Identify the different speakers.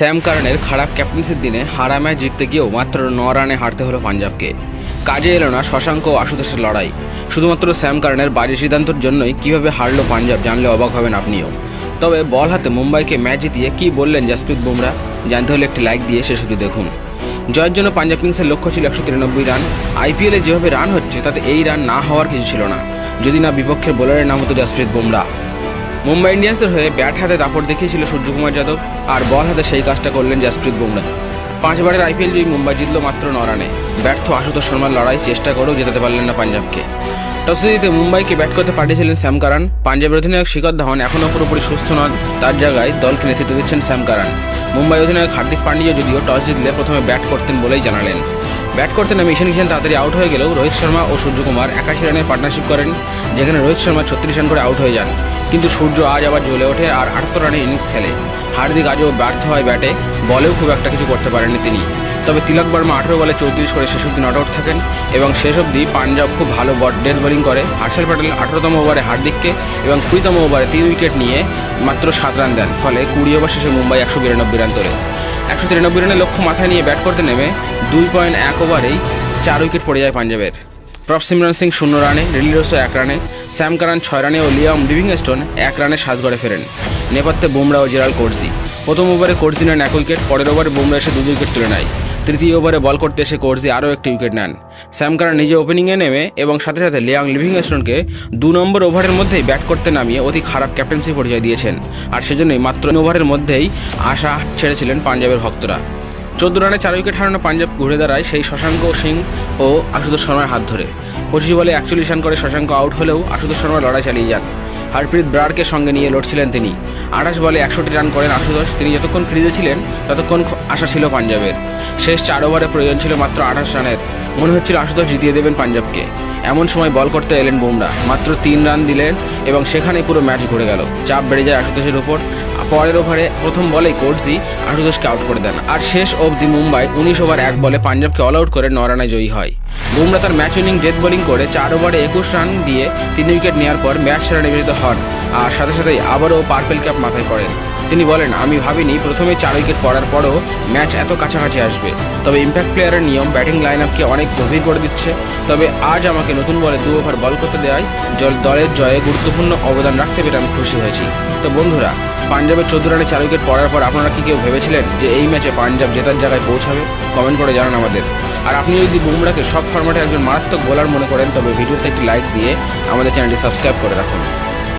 Speaker 1: Sam কারণের খারাপ ক্যাপ্টেন্সির দিনে হারা ম্যাচ জিততে গিয়েও মাত্র ন রানে হারতে হলো পাঞ্জাবকে। কাজে এলো না শশাঙ্ক ও আশুতোষের লড়াই। শুধুমাত্র স্যাম কারণের বাজে সিদ্ধান্তের জন্যই কীভাবে হারলো পাঞ্জাব জানলে অবাক হবেন আপনিও। তবে বল হাতে মুম্বাইকে ম্যাচ জিতিয়ে কী বললেন জাসপ্রীত বুমরা, জানতে হলে একটি লাইক দিয়ে শেষ অবধি দেখুন। জয়ের জন্য পাঞ্জাব কিংসের লক্ষ্য ছিল একশো তিরানব্বই রান। আইপিএলে যেভাবে রান হচ্ছে, তাতে এই রান না হওয়ার কিছু ছিল না। যদি না বিপক্ষের বোলারের নাম হতো জাসপ্রীত বুমরা। মুম্বাই ইন্ডিয়ান্সের হয়ে ব্যাট হাতে দাপট দেখিয়েছিল সূর্যকুমার যাদব আর বল হাতে সেই কাজটা করলেন জাসপ্রীত বুমরা। পাঁচবারের আইপিএল জয়ী মুম্বাই জিতল মাত্র ন রানে। ব্যর্থ আশুতোষ শর্মার লড়াই চেষ্টা করেও জেতাতে পারলেন না পাঞ্জাবকে। টসে জিতে মুম্বাইকে ব্যাট করতে পাঠিয়েছিলেন স্যাম কারান। পাঞ্জাবের অধিনায়ক শিখর ধাওয়ান এখনও পুরোপুরি সুস্থ নন, তার জায়গায় দলকে নেতৃত্ব দিচ্ছেন স্যাম কারান। মুম্বাই অধিনায়ক হার্দিক পান্ডিয়া যদিও টস জিতলে প্রথমে ব্যাট করতেন বলেই জানালেন। ব্যাট করতে নেমে ঈশান কিষান তাড়াতাড়ি আউট হয়ে গেলেও রোহিত শর্মা ও সূর্যকুমার একাশি রানের পার্টনারশিপ করেন, যেখানে রোহিত শর্মা ছত্রিশ রান করে আউট হয়ে যান। কিন্তু সূর্য আজ আবার জ্বলে ওঠে আর আটাত্তর রানে ইনিংস খেলে। হার্দিক আজও ব্যর্থ হয় ব্যাটে, বলেও খুব একটা কিছু করতে পারেননি তিনি। তবে তিলক বর্মা আঠেরো বলে চৌত্রিশ করে শেষ অব্দি নট আউট থাকেন এবং শেষ অবধি পাঞ্জাব খুব ভালো বট ডেথ বোলিং করে। হার্ষল প্যাটেল আঠেরোতম ওভারে হার্দিককে এবং কুড়িতম ওভারে তিন উইকেট নিয়ে মাত্র সাত রান দেন, ফলে কুড়ি ওভার শেষে মুম্বাই একশো বিরানব্বই রান তোলে। একশো তিরানব্বই রানের লক্ষ্য মাথায় নিয়ে ব্যাট করতে নেমে দুই পয়েন্ট এক ওভারেই চার উইকেট পড়ে যায় পাঞ্জাবের। প্রভ সিমরান সিং শূন্য রানে, রিলি রোসো এক রানে, স্যাম কারান ছয় রানে ও লিয়াম লিভিংস্টোন এক রানে সাত গড়ে ফেরেন। নেপথ্যে বুমরা ও জেরাল কোর্সি প্রথম ওভারে কোর্সি নেন এক উইকেট, পরের ওভারে বুমরা এসে দুই উইকেট তুলে নেয়। তৃতীয় ওভারে বল করতে এসে কোর্সি আরও একটি উইকেট নেন। স্যাম কারান নিজে ওপেনিংয়ে নেমে এবং সাথে সাথে লিয়াং লিভিংস্টোনকে দু নম্বর ওভারের মধ্যেই ব্যাট করতে নামিয়ে অতি খারাপ ক্যাপ্টেন্সি পরিচয় দিয়েছেন। আর সেজন্যই মাত্র ওভারের মধ্যেই আশা ছেড়েছিলেন পাঞ্জাবের ভক্তরা। চোদ্দ রানে চার উইকেট হারানো পাঞ্জাব ঘুরে দাঁড়ায় সেই শশাঙ্ক সিং ও আশুতোষ শর্মার হাত ধরে। পঁচিশ বলে একচল্লিশ রান করে শশাঙ্ক আউট হলেও আশুতোষ শর্মা লড়াই চালিয়ে যান। হরপ্রীত ব্রারকে সঙ্গে নিয়ে লড়ছিলেন তিনি। আঠাশ বলে একষট্টি রান করেন আশুতোষ। তিনি যতক্ষণ ক্রিজে ছিলেন ততক্ষণ আশা ছিল পাঞ্জাবের। শেষ চার ওভারে প্রয়োজন ছিল মাত্র আঠাশ রানের। মনে হচ্ছিল আশুতোষ জিতিয়ে দেবেন পাঞ্জাবকে। এমন সময় বল করতে এলেন বুমরা। মাত্র তিন রান দিলেন এবং সেখানেই পুরো ম্যাচ ঘুরে গেল। চাপ বেড়ে যায় আশুতোষের উপর। পরের ওভারে প্রথম বলেই কোর্সি আশুতোষকে আউট করে দেন। আর শেষ অবধি মুম্বাই উনিশ ওভার এক বলে পাঞ্জাবকে অল আউট করে ন রানে জয়ী হয়। বুমরা তার ম্যাচ উইনিং ডেথ বোলিং করে চার ওভারে একুশ রান দিয়ে তিন উইকেট নেওয়ার পর ম্যাচ সেরা নিবেদিত হন। আর সাথে সাথেই আবারও পার্পেল ক্যাপ মাথায় পড়েন। তিনি বলেন, আমি ভাবিনি প্রথমে চার উইকেট পড়ার পরও ম্যাচ এত কাছাকাছি আসবে। তবে ইম্প্যাক্ট প্লেয়ারের নিয়ম ব্যাটিং লাইন আপকে অনেক গভীর করে দিচ্ছে। তবে আজ আমাকে নতুন বলে দু ওভার বল করতে দেওয়ায় দলের জয়ে গুরুত্বপূর্ণ অবদান রাখতে পেরে আমি খুশি হয়েছি। তো বন্ধুরা, পাঞ্জাবের চোদ্দ রানে চার উইকেট পড়ার পর আপনারা কি কেউ ভেবেছিলেন যে এই ম্যাচে পাঞ্জাব জেতার জায়গায় পৌঁছাবে? কমেন্ট করে জানান আমাদের। আর আপনি যদি বুমরাকে সব ফরম্যাটে একজন মারাত্মক বোলার মনে করেন, তবে ভিডিওতে একটি লাইক দিয়ে আমাদের চ্যানেলটি সাবস্ক্রাইব করে রাখুন।